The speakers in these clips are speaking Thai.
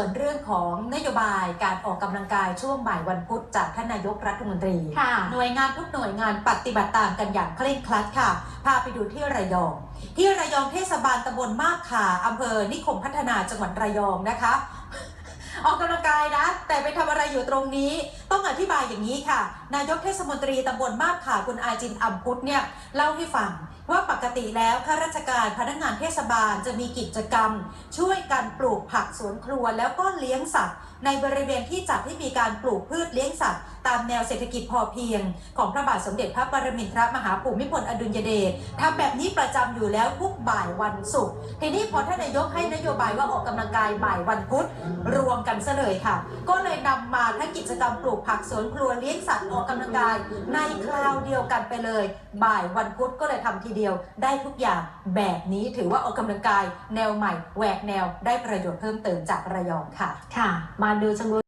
ส่วนเรื่องของนโยบายการออกกำลังกายช่วงบ่ายวันพุธจากท่านนายกรัฐมนตรีค่ะหน่วยงานทุกหน่วยงานปฏิบัติตามกันอย่างเคร่งครัดค่ะ พาไปดูที่ระยอง ที่ระยองเทศบาลตำบลมาบขาอำเภอนิคมพัฒนาจังหวัดระยองนะคะ ออกกำลังกายนะ แต่ไปทำอะไรอยู่ตรงนี้ ต้องอธิบายอย่างนี้ค่ะ นายกเทศมนตรีตำบลมาบขาคุณอาจินอัมพุทธเนี่ยเล่าให้ฟัง ว่าปกติแล้วข้าราชการพนักงานเทศบาลจะมีกิจกรรม ช่วยกันปลูกผักสวนครัวแล้วก็เลี้ยงสัตว์ ในบริเวณที่จัดให้มีการปลูกพืชเลี้ยงสัตว์ ตามแนวเศรษฐกิจพอเพียง ของพระบาทสมเด็จพระปรมินทรมหาภูมิพลอดุลยเดชทำแบบนี้ประจำอยู่แล้วทุกบ่ายวันศุกร์ทีนี้พอท่านนายกให้นโยบายว่าออกกำลังกายบ่ายวันพุธรวมกันซะเลยค่ะ ก็เลยนำมาทั้งกิจกรรมปลูกผักสวนครัวเลี้ยงสัตว์ออกกำลังกายในคราวเดียวกันไปเลย บ่ายวันพุธก็เลยทำทีเดียว ได้ทุกอย่างแบบนี้ถือว่าออกกำลังกาย แนวใหม่แหวกแนวได้ประโยชน์เพิ่มเติมจากระยองค่ะ ค่ะ มาดูจำนวน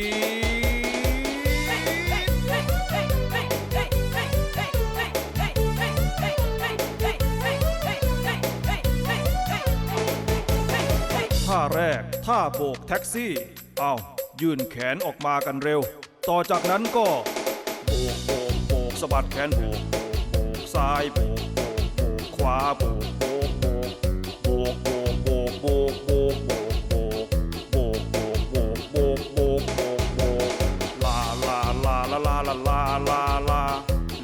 ท่าแรก ท่าโบกแท็กซี่ เอายื่นแขนออกมากันเร็ว ต่อจากนั้นก็ โบกโบกโบกสะบัดแขนโบกโบกโบกซ้ายโบกโบกโบกขวาโบกโบกโบกโบกโบกโบกโบกโบกโบกโบกโบกโบกโบกโบกโบกโบกโบกลาลาลาลาลาลาลาลาลา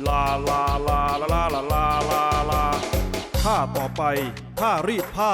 ลาลาลาลาลาลาลาลาลาท่าต่อไปท่ารีดผ้า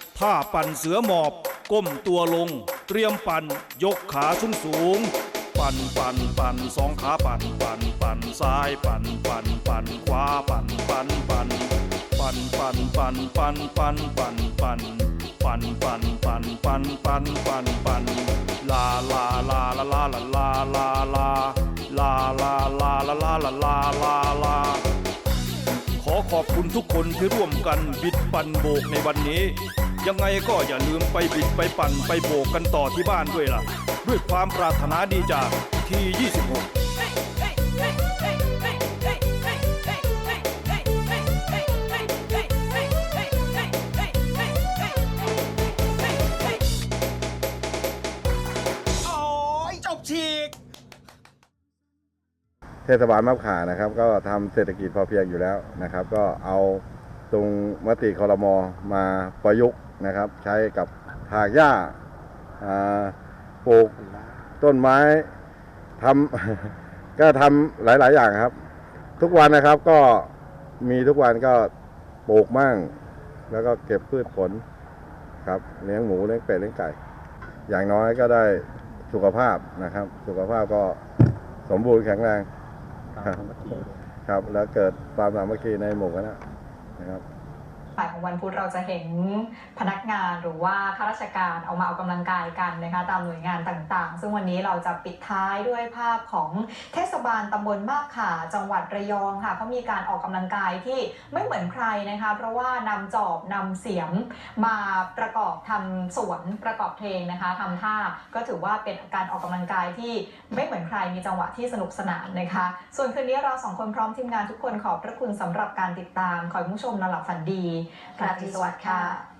ท่าปั่นเสือหมอบ ก้มตัวลง เตรียมปั่น ยกขาสูงสูง ปั่นปั่นปั่นสองขาปั่นปั่นปั่นซ้ายปั่นปั่นปั่นขวาปั่นปั่นปั่นปั่นปั่นปั่นปั่นปั่นปั่นปั่นปั่นปั่นปั่นปั่นปั่นปั่นปั่นลาลาลาลาลาลาลาลาลาลาลาลาลาลาลาลาลาลาขอขอบคุณทุกคนที่ร่วมกันบิดปั่นโบกในวันนี้ ยังไงก็อย่าลืมไปบิดไปปั่นไปโบกกันต่อที่บ้านด้วยล่ะ ด้วยความปรารถนาดีจากที 26โอ้ยจบฉีกเทศบาลมาบขานะครับ ก็ทำเศรษฐกิจพอเพียงอยู่แล้วนะครับ ก็เอาตรงมติคอรมอมาประยุกต์ นะครับ ใช้กับถากหญ้าอ่าปลูกต้นไม้ทำ ก็ทำหลาย ๆ อย่างครับ ทุกวันนะครับก็มีทุกวันก็ปลูกมั่ง แล้วก็เก็บพืชผลครับเลี้ยงหมูเลี้ยงเป็ดเลี้ยงไก่ อย่างน้อยก็ได้สุขภาพนะครับ สุขภาพก็สมบูรณ์แข็งแรงครับครับ แล้วเกิดความสามัคคีในหมู่คณะนะครับ บ่ายของวันพุธเราจะเห็นพนักงานหรือว่าข้าราชการออกมาออกกำลังกายกันนะคะตามหน่วยงานต่างๆ ซึ่งวันนี้เราจะปิดท้ายด้วยภาพของเทศบาลตำบลมาบขาจังหวัดระยองค่ะเขามีการออกกำลังกายที่ไม่เหมือนใครนะคะเพราะว่านำจอบนำเสียมมาประกอบทำสวนประกอบเพลงนะคะทำท่าก็ถือว่าเป็นการออกกำลังกายที่ไม่เหมือนใครมีจังหวะที่สนุกสนานนะคะ ส่วนคืนนี้เราสองคนพร้อมทีมงานทุกคนขอบพระคุณสำหรับการติดตาม ขอให้ผู้ชมนอนหลับฝันดีราตรีสวัสดิ์ค่ะ